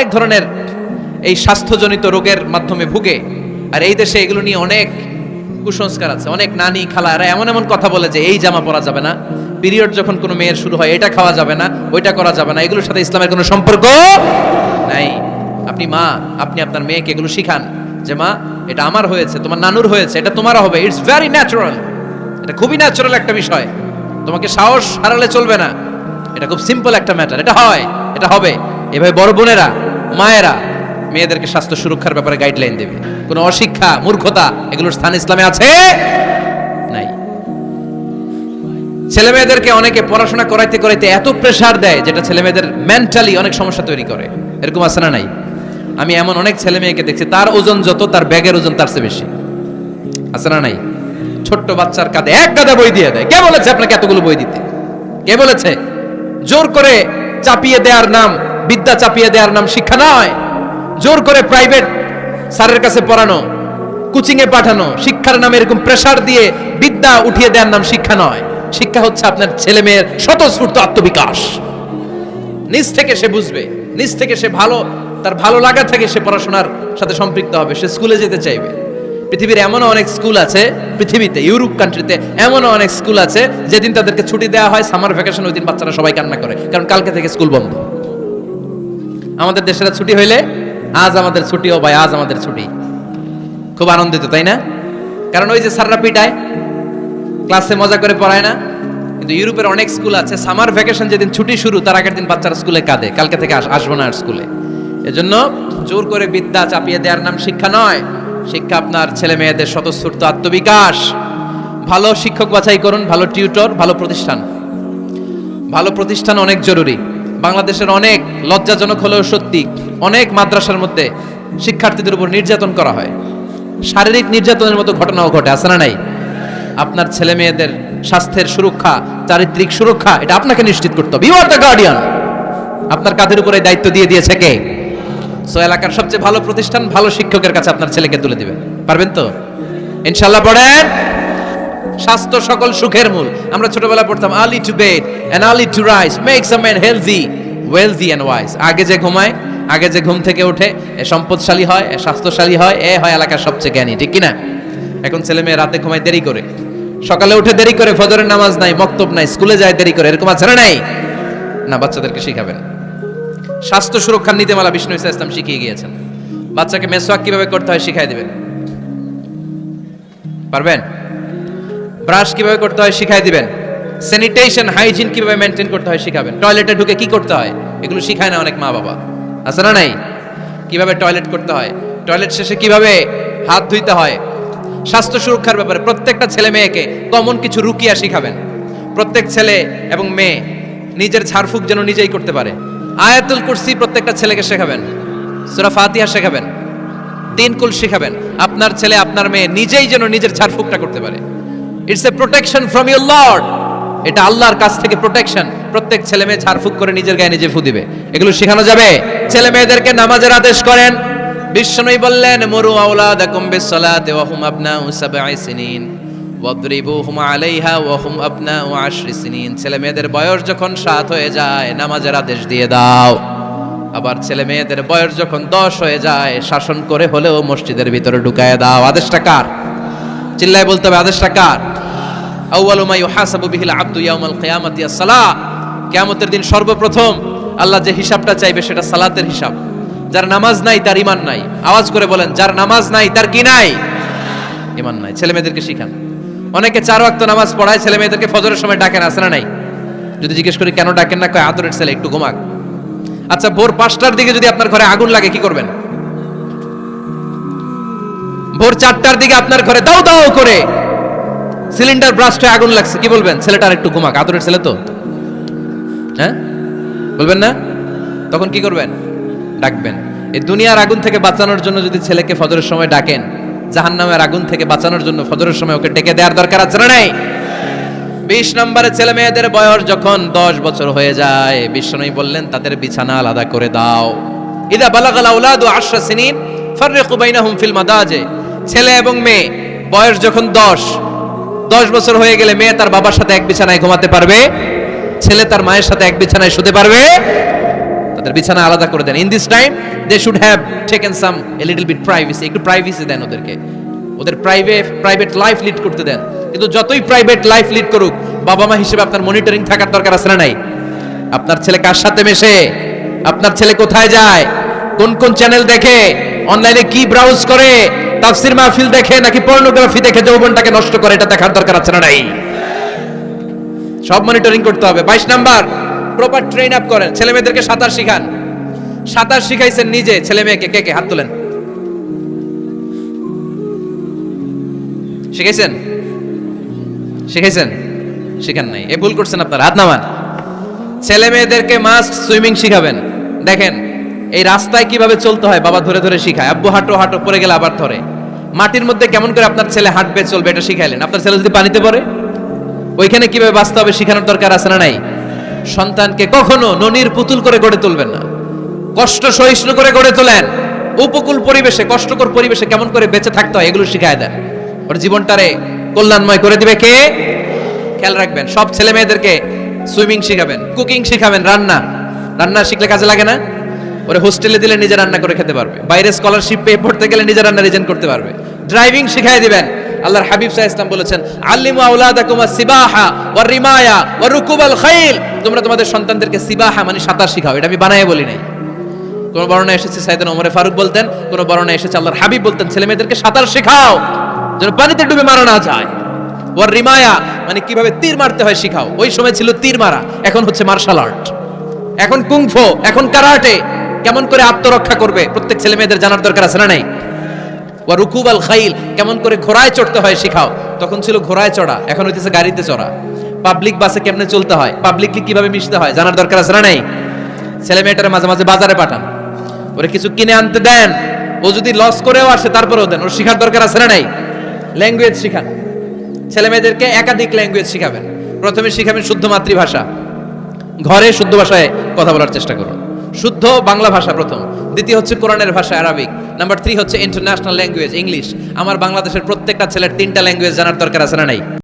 অনেক ধরনের এই স্বাস্থ্যজনিত রোগের মাধ্যমে ভুগে। আর এই দেশে এগুলো নিয়ে অনেক কুসংস্কার আছে, অনেক নানি খালা এরা এমন এমন কথা বলে যে এই জামা পরা যাবে না। পিরিয়ড যখন কোনো মেয়ের শুরু হয়, এটা খাওয়া যাবে না, ওইটা করা যাবে না। এগুলোর সাথে ইসলামের কোনো সম্পর্ক নাই। আপনি মা, আপনি আপনার মেয়েকে এগুলো শিখান যে, মা, এটা আমার হয়েছে, তোমার নানুর হয়েছে, এটা তোমারও হবে। ইটস ভেরি ন্যাচারাল এটা খুবই ন্যাচারাল একটা বিষয়। তোমাকে সাহস হারালে চলবে না। এটা খুব সিম্পল একটা ম্যাটার এটা হয়, এটা হবে। এভাবে বড় বোনেরা মায়েরা মেয়েদেরকে স্বাস্থ্য সুরক্ষার ব্যাপারে গাইডলাইন দেবে। কোনো অশিক্ষা, মূর্খতা এগুলোর স্থান ইসলামে আছে? নাই। ছেলে মেয়েদেরকে অনেকে পড়াশোনা করাইতে করাইতে এত প্রেসার দেয় যেটা ছেলে মেয়েদের মেন্টালি অনেক সমস্যা তৈরি করে। এরকম আছে না নাই? আমি এমন অনেক ছেলে মেয়েকে দেখছি, তার ওজন যত, তার ব্যাগের ওজন তার চেয়ে বেশি। আছে না নাই? ছোট্ট বাচ্চার কাঁধে এক গাদা বই দিয়ে দেয়। কে বলেছে আপনাকে এতগুলো বই দিতে? কে বলেছে? জোর করে চাপিয়ে দেওয়ার নাম বিদ্যা চাপিয়ে দেওয়ার নাম শিক্ষা নয়। জোর করে প্রাইভেট স্যারের কাছে পড়ানো কোচিং এ পাঠানো, শিক্ষার নামে এরকম প্রেসার দিয়ে বিদ্যা উঠিয়ে দেওয়ার নাম শিক্ষা নয়। শিক্ষা হচ্ছে আপনার ছেলে মেয়ের স্বতঃস্ফূর্ত আত্মবিকাশ। নিজ থেকে সে বুঝবে, নিজ থেকে সে ভালো, তার ভালো লাগা থেকে সে পড়াশোনার সাথে সম্পৃক্ত হবে, সে স্কুলে যেতে চাইবে। পৃথিবীর এমনও অনেক স্কুল আছে, পৃথিবীতে, ইউরোপ কান্ট্রিতে এমনও অনেক স্কুল আছে, যেদিন তাদেরকে ছুটি দেওয়া হয় সামার ভ্যাকেশন ওই দিন বাচ্চারা সবাই কান্না করে, কারণ কালকে থেকে স্কুল বন্ধ। আমাদের দেশের ছুটি হইলে আজ আমাদের ছুটি ও ভাই, আজ আমাদের ছুটি। খুব আনন্দিত, তাই না? কারণ ওই যে স্যাররা পিটায়, ক্লাসে মজা করে পড়ায় না। কিন্তু ইউরোপের অনেক স্কুল আছে, সামার ভ্যাকেশন যেদিন ছুটি শুরু, তার আগের দিন বাচ্চারা স্কুলে কাঁদে। কালকে থেকে আস- আসব না আর স্কুলে। এজন্য জোর করে বিদ্যা চাপিয়ে দেওয়ার নাম শিক্ষা নয়। শিক্ষা আপনার ছেলে মেয়েদের স্বতঃস্ফূর্ত আত্মবিকাশ। ভালো শিক্ষক বাছাই করুন, ভালো টিউটর, ভালো প্রতিষ্ঠান। ভালো প্রতিষ্ঠান অনেক জরুরি। বাংলাদেশের অনেক লজ্জাজনক হলেও সত্যি অনেক মাদ্রাসার মধ্যে শিক্ষার্থীদের উপর নির্যাতন করা হয়। শারীরিক নির্যাতনের মতো ঘটনাও ঘটে, আছে না নাই? আপনার ছেলে মেয়েদের স্বাস্থ্যের সুরক্ষা, চারিত্রিক সুরক্ষা, এটা আপনাকে নিশ্চিত করতে হবে। ইউ দ্য গার্ডিয়ান আপনার কাঁধের উপরে দায়িত্ব দিয়ে দিয়েছে কে? সো এলাকার সবচেয়ে ভালো প্রতিষ্ঠান ভালো শিক্ষকের কাছে আপনার ছেলেকে তুলে দিবেন পারবেন তো? ইনশাল্লাহ পড়েন। স্বাস্থ্য সকল সুখের মূল। আমরা ছোটবেলায় পড়তাম early to bed and early to rise makes a man healthy wealthy and wise আগে যে ঘুমায়, আগে যে ঘুম থেকে ওঠে, এ সম্পদশালী হয়, এ স্বাস্থ্যশালী হয়, এ হয় এলাকার সবচেয়ে জ্ঞানী, ঠিক কিনা? এখন ছেলে মেয়ে রাতে ঘুমায় দেরি করে। সকালে উঠে দেরি করে, ফজরের নামাজ নাই, মক্তব নাই, স্কুলে যায় দেরি করে, এরকম আছে নাই? না, বাচ্চাদেরকে শিখাবেন। স্বাস্থ্য সুরক্ষার নীতিমালা বিষ্ণু ইসা ইসলাম শিখিয়ে গিয়েছেন। বাচ্চাকে মেসওয়াক কীভাবে করতে হয় শিখাই দিবেন। পারবেন? ব্রাশ কীভাবে করতে হয় শিখাই দিবেন। স্যানিটেশন হাইজিন কীভাবে মেনটেন করতে হয় শিখাবেন। টয়লেটে ঢুকে কি করতে হয়? এগুলো শিখায় না অনেক মা বাবা। আছে না নাই? কীভাবে টয়লেট করতে হয়? টয়লেট শেষে কীভাবে হাত ধুইতে হয়? স্বাস্থ্য সুরক্ষার ব্যাপারে প্রত্যেকটা ছেলে মেয়েকে কমন কিছু রুকিয়া শিখাবেন। প্রত্যেক ছেলে এবং মেয়ে নিজের ঝাড়ফুঁক যেন নিজেই করতে পারে। আয়াতুল কুরসি প্রত্যেকটা ছেলেকে শেখাবেন। সূরা ফাতিহা শেখাবেন। তিন কুল শেখাবেন। আপনার ছেলে, আপনার মেয়ে নিজেই যেন নিজের ঝাড়ফুঁকটা করতে পারে। It's a protection from your lord এটা আল্লাহর কাছ থেকে প্রোটেকশন প্রত্যেক ছেলে মেয়ে ঝাড়ফুঁক করে নিজের গায়ে নিজে ফু দিবে। এগুলো শেখানো যাবে? ছেলে মেয়েদেরকে নামাজের আদেশ করেন। বিশ্বনবী বললেন, মরু আওলাদাকুম বিসসালাতি ওয়া হুম আবনাউ সাবঈ সিনিন। ওয়াদরিবুহুম আলাইহা ওয়া হুম আবনাউ আশরি সিনিন। ছেলে মেয়েদের বয়স যখন সাত হয়ে যায়, নামাজের আদেশ দিয়ে দাও। আবার ছেলে মেয়েদের বয়স যখন দশ হয়ে যায়, শাসন করে হলেও মসজিদের ভিতরে ঢুকায় দাও। আদেশটা কার? চিল্লায় বলতে হবে, আদেশটা কার? আস-সালাহ কিয়ামতের দিন সর্বপ্রথম আল্লাহ যে হিসাবটা চাইবে সেটা সালাতের হিসাব। যার নামাজ নাই, তার ইমান নাই। আওয়াজ করে বলেন, যার নামাজ নাই, তার কি নাই? ইমান নাই। ছেলে মেয়েদেরকে শিখান। অনেকে চার ওয়াক্ত নামাজ পড়ায়, ছেলে মেয়েদেরকে ফজরের সময় ডাকেন আসে না নাই? যদি জিজ্ঞেস করি, কেন ডাকেন না, কয়, আদরের ছেলে, একটু ঘুমাক। আচ্ছা ভোর পাঁচটার দিকে যদি আপনার ঘরে আগুন লাগে, কি করবেন? ভোর চারটার দিকে আপনার ঘরে দাও দাও করে সিলিন্ডার ব্রাস্টে আগুন লাগছে, কি বলবেন? ছেলেটার একটু ঘুমাক, আদরের ছেলে তো। হ্যাঁ? বলবেন না? তখন কি করবেন? ডাকবেন। এই দুনিয়ার আগুন থেকে বাঁচানোর জন্য যদি ছেলেকে ফজরের সময় ডাকেন, জাহান্নামের আগুন থেকে বাঁচানোর জন্য ফজরের সময় ওকে ডেকে দেওয়ার দরকার আছে না নাই? বিশ নম্বরে ছেলে মেয়েদের বয়স যখন দশ বছর হয়ে যায় বিশ্বনবী বললেন, তাদের বিছানা আলাদা করে দাও। ইদা বালাগাল আউলাদু আশরা সিনিন ফাররিকু বাইনাহুম ফিল মাদাজে। ছেলে এবং মেয়ে, বয়স যখন দশ দশ বছর হয়ে গেলে মেয়ে তার বাবার সাথে এক বিছানায় ঘুমাতে পারবে, ছেলে তার মায়ের সাথে এক বিছানায় শুতে পারবে। তাদের বিছানা আলাদা করে দেন। In this time they should have taken some a little bit privacy একটু প্রাইভেসি দেন ওদেরকে। ওদের প্রাইভেট প্রাইভেট লাইফ লিড করতে দেন। কিন্তু যতই প্রাইভেট লাইফ লিড করুক, বাবা মা হিসেবে আপনার মনিটরিং থাকার দরকার আছে না নাই? আপনার ছেলে কার সাথে মেশে? আপনার ছেলে কোথায় যায়? কোন কোন চ্যানেল দেখে? অনলাইনে কি ব্রাউজ করে? তাফসির মাহফিল দেখে নাকি পর্নোগ্রাফি দেখে যৌবনটাকে নষ্ট করে, এটা দেখার দরকার আছে না নাই? সব মনিটরিং করতে হবে। বাইশ নাম্বার প্রপার ট্রেন আপ করেন। ছেলে মেয়েদেরকে সাঁতার শিখান। সাঁতার শিখাইছেন নিজে, ছেলে মেয়েকে কে কে? হাত তোলেন। শিখাইছেন? শিখাইছেন? শিখান নাই। এ ভুল করছেন আপনার। হাত নামান। ছেলে মেয়েদেরকে মাস্ট সুইমিং শিখাবেন। দেখেন এই রাস্তায় কীভাবে চলতে হয়, বাবা ধরে ধরে শিখায়। আব্বু হাঁটো হাঁটো পরে গেলে আবার ধরে। মাটির মধ্যে কেমন করে আপনার ছেলে হাঁটবে, চলবে, এটা শিখাইলেন। আপনার ছেলে যদি পানিতে পড়ে, ওইখানে কীভাবে বাঁচতে হবে শেখানোর দরকার আছে না নাই? সন্তানকে কখনো ননির পুতুল করে গড়ে তুলবেন না। কষ্ট সহিষ্ণু করে গড়ে তোলেন। উপকূল পরিবেশে, কষ্টকর পরিবেশে কেমন করে বেঁচে থাকতে হয়, এগুলো শিখায় দেন। ওর জীবনটারে কল্যাণময় করে দিবে কে? খেয়াল রাখবেন, সব ছেলে মেয়েদেরকে সুইমিং শিখাবেন, কুকিং শিখাবেন, রান্না। রান্না শিখলে কাজে লাগে না? ওরে হোস্টেলে দিলে নিজে রান্না করে খেতে পারবে। বাইরে স্কলারশিপ পেয়ে পড়তে গেলে নিজে রান্না রিজেন করতে পারবে। ড্রাইভিং শিখাই দিবেন। আল্লাহর হাবিব সাহা ইসলাম বলেছেন, আল্লিমু আউলাদাকুম সিবাহা ওয়ার রিমায়া ওয়ার রুকুবাল খাইল। তোমরা তোমাদের সন্তানদেরকে সিবাহা মানে সাঁতার শিখাও। এটা আমি বানায় বলি নাই। কোন বর্ণনা এসেছে সাইদান ওমরে ফারুক বলতেন, কোন বর্ণনা এসেছে আল্লাহর হাবিব বলতেন, ছেলে মেয়েদেরকে সাঁতার শেখাও, যেন পানিতে ডুবে মারা না যায়। ওর রিমায়া মানে কীভাবে তীর মারতে হয় শিখাও। ওই সময় ছিল তীর মারা, এখন হচ্ছে মার্শাল আর্ট এখন কুংফো এখন কারাটে কেমন করে আত্মরক্ষা করবে? প্রত্যেক ছেলে মেয়েদের জানার দরকার আছে না নাই? ওয়া রুকুব আল খাইল, কেমন করে ঘোড়ায় চড়তে হয় শিখাও। তখন ছিল ঘোড়ায় চড়া, এখন হইতেছে গাড়িতে চড়া। পাবলিক বাসে কেমনে চলতে হয়? পাবলিকলি কীভাবে মিশতে হয়? জানার দরকার আছে না নাই? ছেলে মেয়েটারে মাঝে মাঝে বাজারে পাঠান। ওরে কিছু কিনে আনতে দেন। ও যদি লস করেও আসে, তারপরেও দেন। ওর শিখার দরকার আছে না নাই? ল্যাঙ্গুয়েজ শিখান। ছেলে মেয়েদেরকে একাধিক ল্যাঙ্গুয়েজ শিখাবেন। প্রথমে শিখাবেন শুদ্ধ মাতৃভাষা। ঘরে শুদ্ধ ভাষায় কথা বলার চেষ্টা করুন। শুদ্ধ বাংলা ভাষা প্রথম। দ্বিতীয় হচ্ছে কোরআনের ভাষা আরবিক। নাম্বার থ্রি হচ্ছে ইন্টারন্যাশনাল ল্যাঙ্গুয়েজ ইংলিশ আমার বাংলাদেশের প্রত্যেকটা ছেলের তিনটা ল্যাঙ্গুয়েজ জানার দরকার আছে না নাই?